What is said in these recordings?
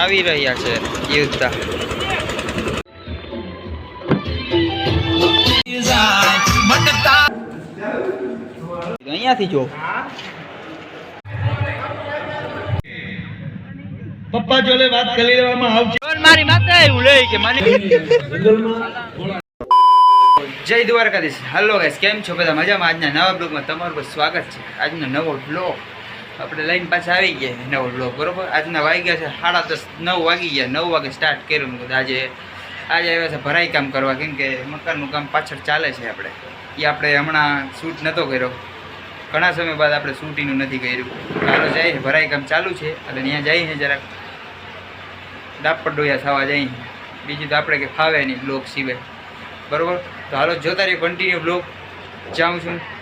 આવી રહ્યા છે યુદ્ધતા અહીંયાથી જો. પપ્પા જોડે વાત કરી લેવામાં આવશે. મારી માતા એવું લે કે મને જય દ્વારકાધીશ. હલો ગાઈસ કેમ છો બધા? મજામાં? આજના નવા બ્લોગમાં તમારું સ્વાગત છે. આજનો નવો બ્લોગ આપણે લાઈન પાછા આવી ગયા નવો બ્લોક બરોબર? આજના વાગ્યા છે, સાડા દસ, નવ વાગી ગયા, નવ વાગે સ્ટાર્ટ કર્યું આજે આજે આવ્યા છે ભરાઈ કામ કરવા, કેમ કે મકાનનું કામ પાછળ ચાલે છે આપણે. એ આપણે હમણાં શૂટ નહોતો કર્યો. ઘણા સમય બાદ આપણે શૂટિંગનું નથી કર્યું. ચાલો જાય છે ભરાઈ કામ ચાલુ છે. એટલે ત્યાં જઈએ જરાક. ડાપડ ડોયા થવા જઈએ બીજું તો આપણે કે ફાવે નહીં બ્લોક સિવાય. બરાબર? તો હાલો, જોતા રહીએ કન્ટિન્યુ બ્લોક જાઉં છું.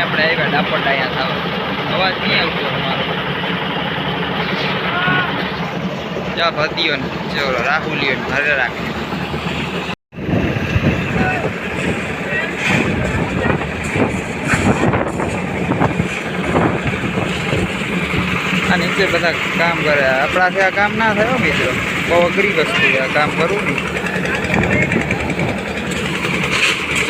આપણે આવ્યા ડાપડ ડાયા થાવ. અવાજ નહીં આવતો અમારો. જા ભતીઓ ને ચલો રાહુલીઓ ને ઘરે રાખે. નીચે બધા કામ કરે. આપણાથી આ કામ ના થયો મિત્રો. બહુ અઘરી વસ્તુ છે. આ કામ કરવું ને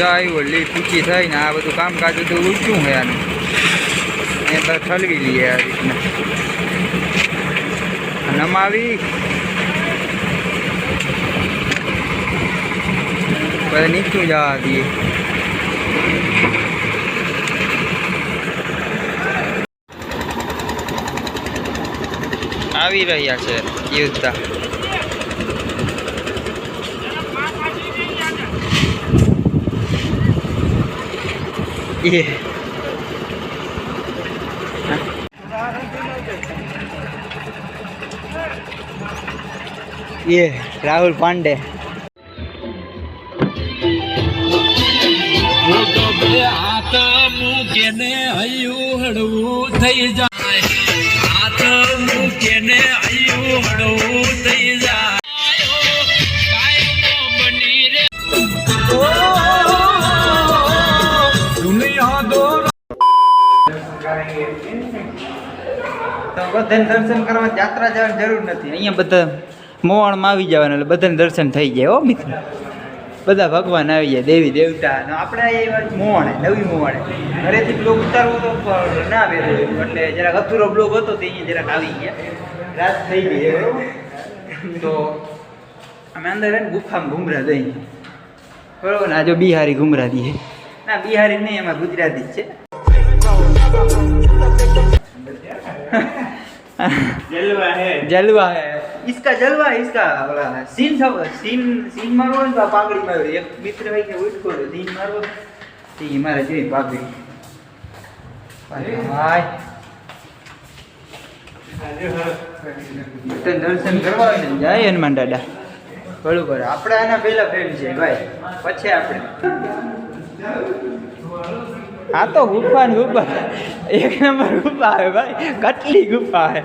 જાય લી પૂછી થઈ ને આ બધું કામકાજ બધું ઊંચું છે એ તો ઠલવી લઈએ આ રીતના. નમાવી. બધા નીચું જવા દઈએ. આવી રહ્યા છે, યોદ્ધા. એ ये राहुल पांडे હાથ મૂકેને હૈયું હળવું થઈ જાય બધાને દર્શન કરવા યાત્રા જવાની જરૂર નથી. અહીંયા બધા મોવાણમાં આવી જવાના એટલે બધાને દર્શન થઈ જાય હો મિત્ર. બધા ભગવાન આવી જાય દેવી દેવતા. આપણે આવ્યા મોવાણે નવી મોવાણે. ઘરેથી બ્લોગ ઉતારવો તો ના આવે એટલે જરાક અધૂરો બ્લોગ હતો તે અહીંયા જરાક આવી ગયા. રાત થઈ ગઈ બરોબર તો અમે અંદર એને ગુફામાં ઘૂમરા દઈ બરોબર ને? આ જો બિહારી ઘૂમરા દઈએ ના બિહારી નહીં એમાં ગુજરાતી જ છે. જલવા હે जलवा है इसका जलवा है इसका बोला है सीन सब सीन सीन मारो ને તો આ પાઘડી મારો એક મિત્ર હોય કે ઉઠકો તો सीन મારો તે મારે જેવી પાઘડી હાય તો દર્શન કરવા હોય ને જાય હનુમાન દાદા બરોબર આપણે આના પહેલા ફેમ છે ભાઈ પછી આપણે હા તો ગુફા ને ગુફા એક નંબર ગુફા આવે ભાઈ, કેટલી ગુફા હે.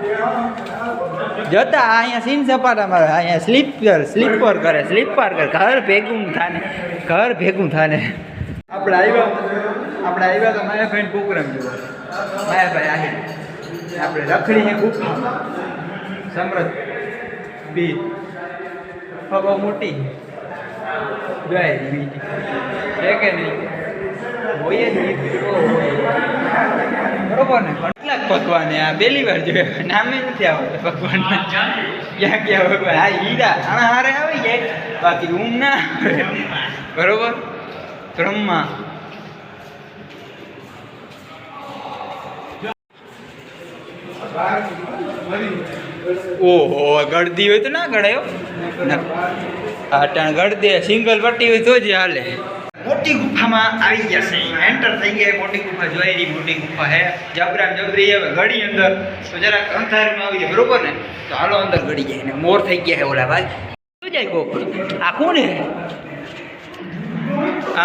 જોતા આ અહીંયા સીન સપાટા મારે અહીંયા સ્લીપર સ્લીપર કરે સ્લીપર કરે, ઘર ભેગું થાને, ઘર ભેગું થાને. આપણે આવ્યા આપણે આવ્યા તો માયા ભાઈ પ્રોગ્રામ જોવા. માયા ભાઈ આહી. આપણે રખડી ગુફા સમૃદ્ધ બી. બહુ મોટી. જય બીજી. છે કે નહીં? હોય જ બરોબર ને? કેટલાક ભગવાન આ પહેલી વાર જોયા નામે નથી આવતા ભગવાન ક્યાં ક્યાં ભગવાન? હા હીરા આના હારે આવી જાય બાકી ઊંઘ ના બરોબર? બ્રહ્મા. ઓહો ગળદી હોય તો ના ગળાયો અટાણ ગળદી સિંગલ પટ્ટી હોય તો જ હાલે. મોટી ગુફામાં આવી ગયા છે એન્ટર થઈ ગયા મોટી ગુફા જોઈ મોટી ગુફા હે. જબરામ જબરી હવે ગળી અંદર. તો જરાક અંધારમાં આવી જાય, બરોબર ને? તો હાલો અંદર ગળી જાય ને મોર થઈ ગયા હે ઓલા ભાઈ. શું જાય કોક આ કોણ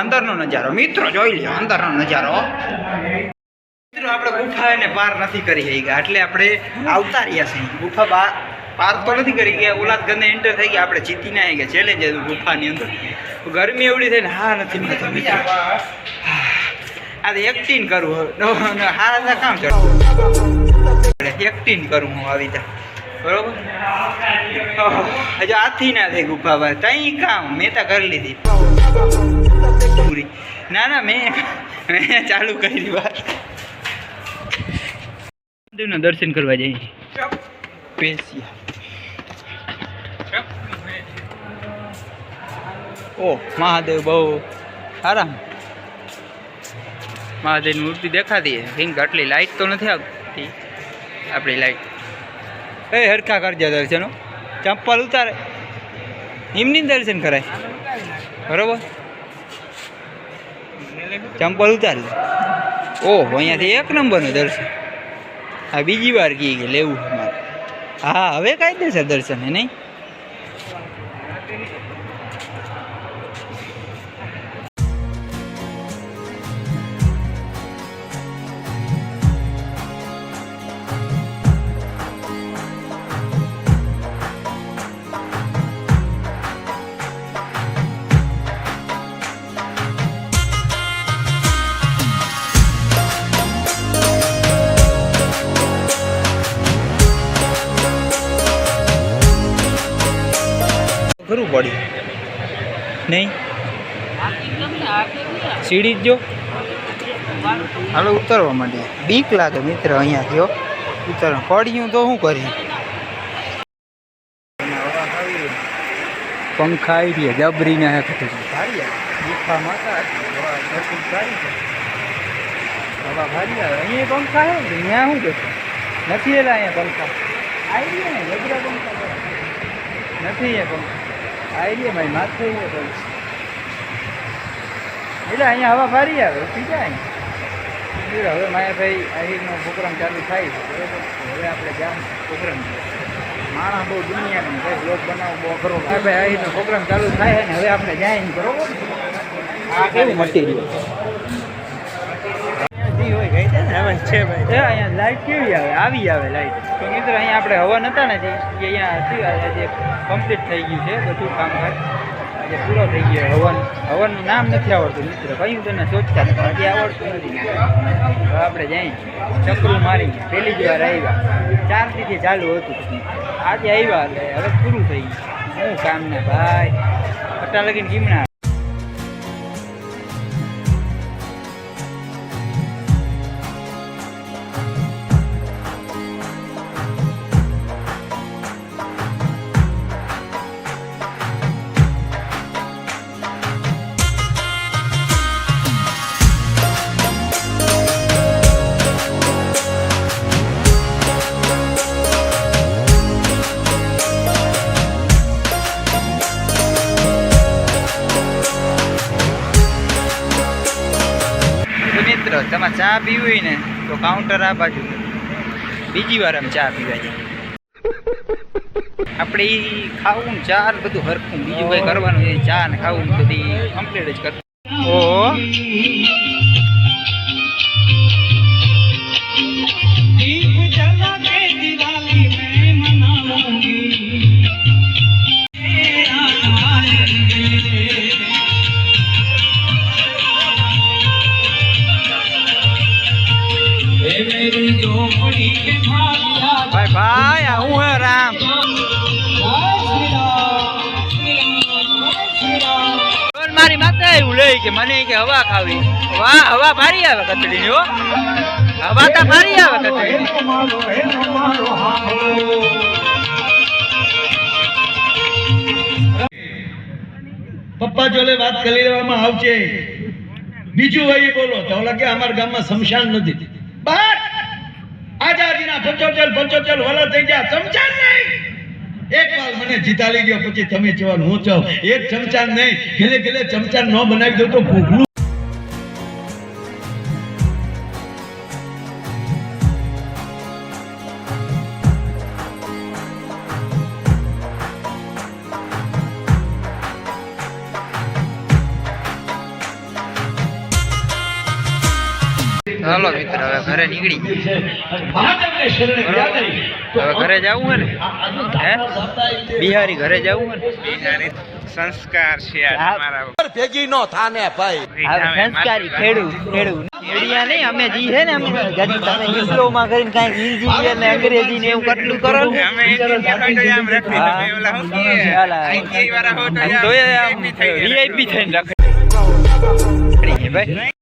અંદરનો નજારો. મિત્રો જોઈ લ્યો, અંદરનો નજારો. મિત્રો, આપણે ગુફા એને પાર નથી કરી ગયા એટલે આપણે આવતા રહ્યા છીએ. ગુફા બહાર પાર તો નથી કરી ગયા. ઓલાદ ગંદે એન્ટર થઈ ગયા. આપણે જીતી ના ગયા. ચેલેન્જ હતું ગુફાની અંદર. ગરમી એવડી થઈ ને હા નથી આ તો એક્ટિંગ કરવું હવે. હા કામ ચડવું એક્ટિંગ કરું હું આવી રીતે. બરોબર? હજુ આથી ના થઈ ગુફા બહાર. તઈ કામ. મેં તો કરી લીધી. પૂરી. ના ના, મેં મેં ચાલુ કરી વાત. દર્શન કરવા જઈએ પેશિયા. ઓ, મહાદેવ બહુ સારા. મહાદેવની મૂર્તિ દેખાતી છે. હિંગ આટલી લાઈટ તો નથી આવતી. આપણી લાઈટ એ હરખા કરજે દર્શનો. ચંપલ ઉતારે. એમની દર્શન કરાય. બરોબર? ચંપલ ઉતારી ઓહ અહીંયાથી એક નંબરનું દર્શન. આ બીજી વાર કહી કે લેવું મારે. હા, હવે કાયદેસર દર્શન હે નહીં? પડી નહીં? સીડી જ જો. હાલો ઉતરવા માંડીએ. બીક લાગે મિત્ર અહીંયાથી થયો. ઉતર. પડ્યું તો શું કરી પંખા આવી રહ્યા જબરીને હે અહીંયા પંખા હે અહીંયા શું દેખો નથી એલા અહીંયા પંખા. આવી રહ્યા ને જબરા પંખા નથી એ પંખા. આવી ભાઈ થઈ ગયો ભાઈ એટલે અહીંયા હવા ભારી આવે, ઉઠી જાય બીજું હવે માયાભાઈ અહીંનો પ્રોગ્રામ ચાલુ થાય છે, બરાબર? હવે આપણે જામ પ્રોગ્રામ માણસ બહુ દુનિયાનું કઈ લોક બનાવો, બહુ કરો ભાઈ અહીંનો પ્રોગ્રામ ચાલુ થાય ને, હવે આપણે જાય ને, બરોબર? આ કેવું મટીરિયલ છે ભાઈ. અહીંયા લાઈટ કેવી આવે? આવી આવે લાઈટ તો મિત્ર અહીંયા આપણે હવા નતા ને જે અહીંયા હતી આજે કમ્પ્લીટ થઈ ગયું છે બધું કામકાજ. આજે પૂરો થઈ ગયો હવન હવનનું નામ નથી આવડતું મિત્ર. કયું તને સોચતા આજે આવડતું નથી. આપણે જઈ ચક્રું મારી પહેલી જ વાર આવ્યા. ચાર દીથી ચાલુ હતું. આજે આવ્યા એટલે હવે પૂરું થઈ ગયું. શું કામ ને ભાઈ? અટા લગીને કીમણા તમારે ચા પીવી હોય ને, તો કાઉન્ટર આ બાજુ બીજી વાર આમ ચા પીવા જાય આપણે ઈ ખાવું ને ચા બધું હરખું. બીજું કઈ કરવાનું છે ચા ને ખાવું બધી કમ્પ્લીટ જ કરતું. ઓહો. ભાઈ હું હે રામ? એવું લઈ કે મને કે હવા ખાવી. વાહ, હવા ભારી આવે કચડીની, હો. હવા તો ભારી આવે કચડી પપ્પા જોડે વાત કરી લેવામાં આવશે. બીજું હોય બોલો. તો કે અમારા ગામમાં શમશાન નથી. પંચોતેર પંચોતેર વર્ષ થઈ ગયા. શમશાન નહીં. એક વાર મને જીતાડી ગયો પછી તમે જવાનું હું ચાવ એક ચમચાન નહીં. ઘેલે ઘેલે ચમચાન ન બનાવી દો તો ભૂખલું હાલો મિત્ર હવે ઘરે નીકળી. ગયા શરણે ગયા નહીં. હવે ઘરે જવું હે? ને બિહારી ઘરે જવું હે બિહારી સંસ્કાર છે તમારા ભેગી નો થાને ભાઈ. સંસ્કારી ખેડૂ ખેડૂ ખેડિયા નહીં અમે જી હે ને અમે ગજ- તમે માં કરીને કાંઈક હિન્દી ને અંગ્રેજી ને એવું કેટલું કરો ને? અમે આમ રાખી હા. તમે ઓલા હું કે હાલા. વાળા હોય તો. VIP થઈને રાખે. ભાઈ